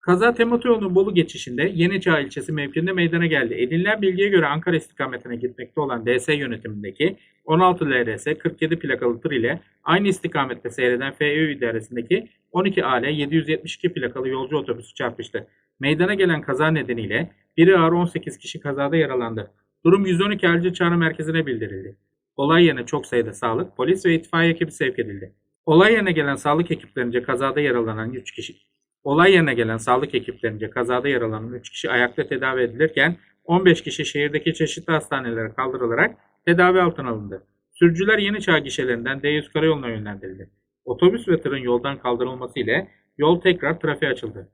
Kaza Temotoyolu'nun Bolu geçişinde Yeniçağ ilçesi mevkiinde meydana geldi. Edinilen bilgiye göre Ankara istikametine gitmekte olan DS yönetimindeki 16 LRS 47 plakalı tır ile aynı istikamette seyreden FÖ idaresindeki 12 AL 772 plakalı yolcu otobüsü çarpıştı. Meydana gelen kaza nedeniyle biri ağır 18 kişi kazada yaralandı. Durum 112 acil çağrı merkezine bildirildi. Olay yerine çok sayıda sağlık, polis ve itfaiye ekibi sevk edildi. Olay yerine gelen sağlık ekiplerince kazada yaralanan 3 kişi Olay yerine gelen sağlık ekiplerince kazada yaralanan 3 kişi ayakta tedavi edilirken 15 kişi şehirdeki çeşitli hastanelere kaldırılarak tedavi altına alındı. Sürücüler Yeniçağ gişelerinden D100 karayoluna yönlendirildi. Otobüs ve tırın yoldan kaldırılması ile yol tekrar trafiğe açıldı.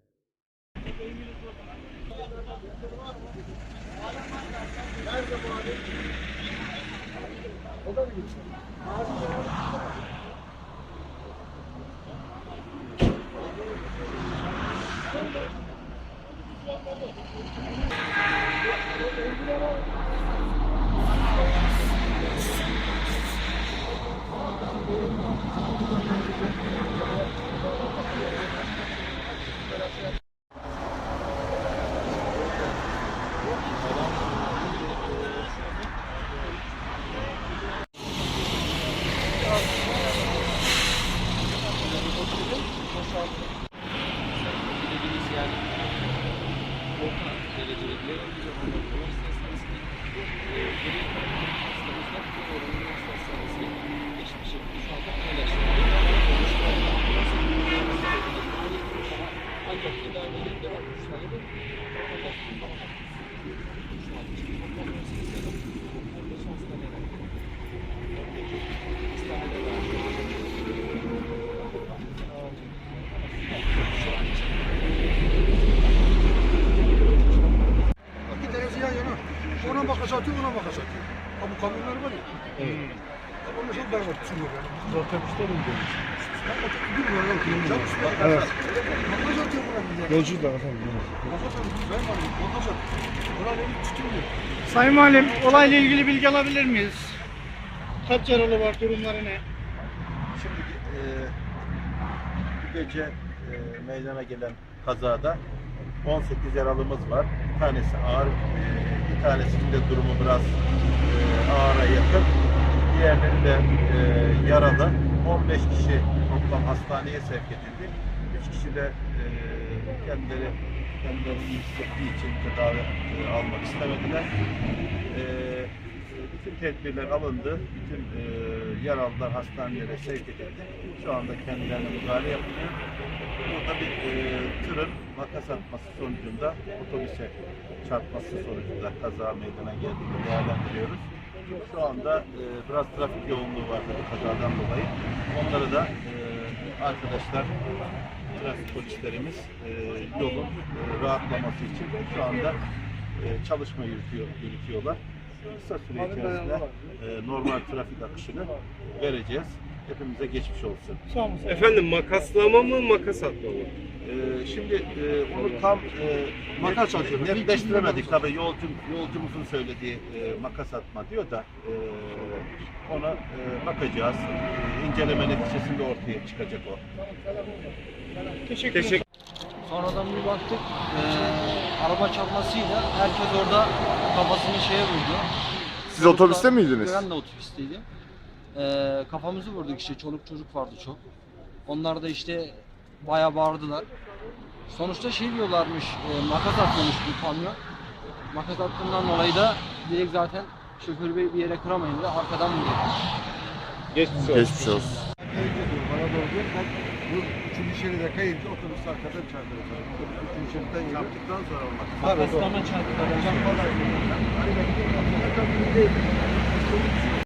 Thank you. İki Ona baka satıyor, ona baka satıyor. Ha bu kamyonlar var ya. Evet. Onu çok berbat sürüyor yani. Otobüste mi gidiyoruz? Bilmiyorum yapmış. Evet. Baka satıyor buna bir. Yolcu da efendim. Ben ne bir. Sayın Valim, olayla ilgili bilgi alabilir miyiz? Kaç yaralı var, durumları ne? Şimdi e, bu gece e, meydana gelen kazada 18 yaralımız var. Bir tanesi ağır, e, bir tanesinin de durumu biraz e, ağıra yakın. Diğerleri de e, yaralı. 15 kişi toplam hastaneye sevk edildi. 3 kişi de kendileri kendileri hissettiği için tedavi almak istemediler. Bütün tedbirler alındı. Bütün yaralılar hastanelere sevk edildi. Şu anda kendilerine müdahale yapılıyor. Burada bir e, tırın makas atması sonucunda otobüse çarpması sonucunda kaza meydana geldiğini değerlendiriyoruz. Şu anda e, biraz trafik yoğunluğu var tabii kazadan dolayı. Onları da e, arkadaşlar trafik polislerimiz e, yolun e, rahatlaması için şu anda e, çalışma yürütüyor, yürütüyorlar. Kısa süre içerisinde e, normal trafik akışını vereceğiz. Hepimize geçmiş olsun. Sağ olun. Efendim makaslama mı makas atma mı? Ee, şimdi e, onu tam e, Makas atıyor. netleştiremedik tabii yolcu yolcumuzun söylediği e, makas atma diyor da e, ona e, bakacağız. E, inceleme neticesinde ortaya çıkacak o. Teşekkür, Teşekkür Sonradan bir baktık eee, araba çarpmasıyla herkes orada kafasını şeye vurdu. Siz otobüste miydiniz? Ben de otobüsteydim. Eee, kafamızı vurduk işte çoluk çocuk vardı çok. Onlar da işte bayağı bağırdılar. Sonuçta şey diyorlarmış eee, makas atıyormuş bu kamyon. Makas attığından dolayı da direkt zaten şoförü bir bir yere kıramayınca arkadan vurdu. Geçmiş olsun. Geçmiş olsun. Bana doğru diyor. Ben bu üçüncü şeride kayınca otobüs arkadan çarpıyor. Üçüncü şeritten. Yaptıktan sonra olmak. Tabii doğru. çarptı. Aynen.